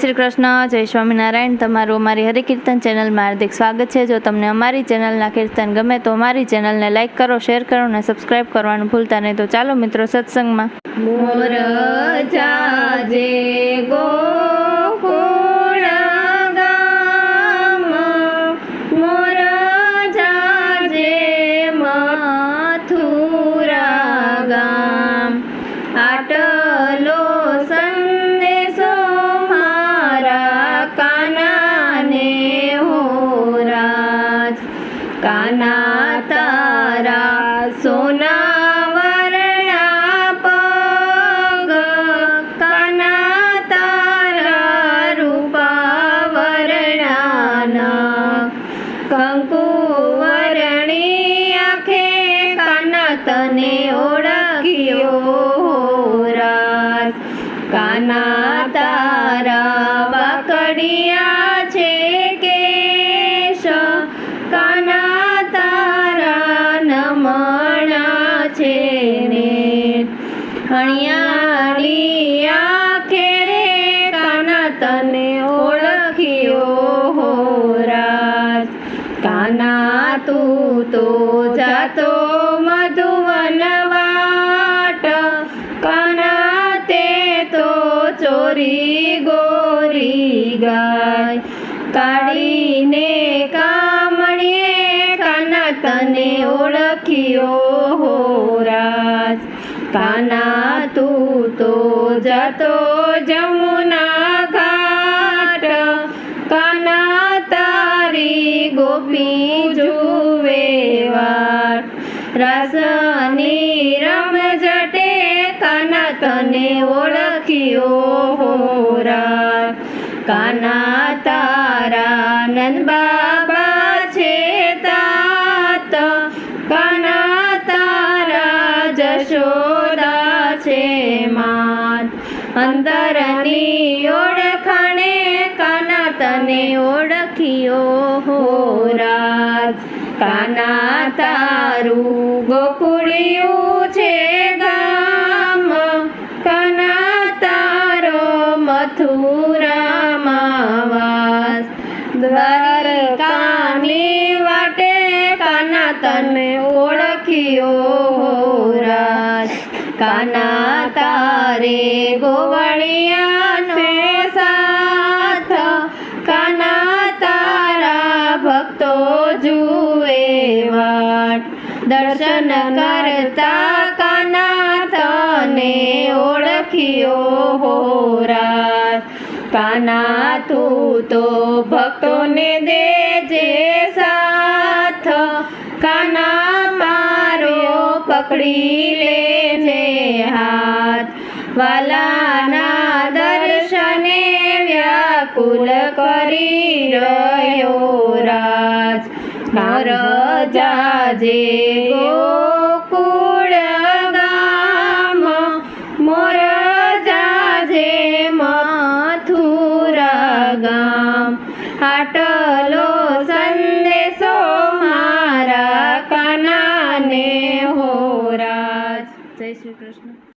શ્રી કૃષ્ણ, જય સ્વામિનારાયણ. તમારું અમારી હરિકીર્તન ચેનલમાં હાર્દિક સ્વાગત છે. જો તમને અમારી ચેનલના કીર્તન ગમે તો અમારી ચેનલને લાઇક કરો, શેર કરો અને સબસ્ક્રાઇબ કરવાનું ભૂલતા નહીં. તો ચાલો મિત્રો, સત્સંગમાં. મોર જાજે રાજ કાના તારા સોના વરણા પગ. કાના તારા રૂપા વરણાના કંકુ વરણી આંખે કાના તને ઓળખ્યો કાના તારા વાકડિયા હણિયાળી આંખે રે કાના તને ઓળખ્યો હો કાના તું તો જાતો મધુવન કાના તે તો ચોરી ગોરી ગાય. કાઢીને કામણીએ કાના તને ઓળખ્યો હો કાના તું તો જતો જમુના ઘાટ. કાના તારી ગોપી જુવે વાર. રસની રમ જટે કાના તને ઓળખ્યો હોરા કાના તારા નંદ માત અંતરની ઓળખાણે કાના તને ઓળખ્યો હો રાજ. કાના તારું ગોકુળિયું છે ગામ. કાના તારો મથુરામાં વાસ. દ્વારકાની વાટે કાના તને ઓળખ્યો રાજ. કાના તારે ગોવળિયાનો સાથ, કાના તારા ભક્તો જુએ વાટ. દર્શન કરતા કાના તને ઓળખ્યો હો રાજ કાના તું તો ભક્તોને દેજે સાથ. કાના મારો પકડી હાથ વાલાના દર્શને વ્યાકુલ કરી રહ્યો રાજ. કર જાજે ગોકુળ મોર જાજે મથુરા ગામ. આટલો સંદેશો મારા કાના કાનાને હોરાજ જય શ્રી કૃષ્ણ.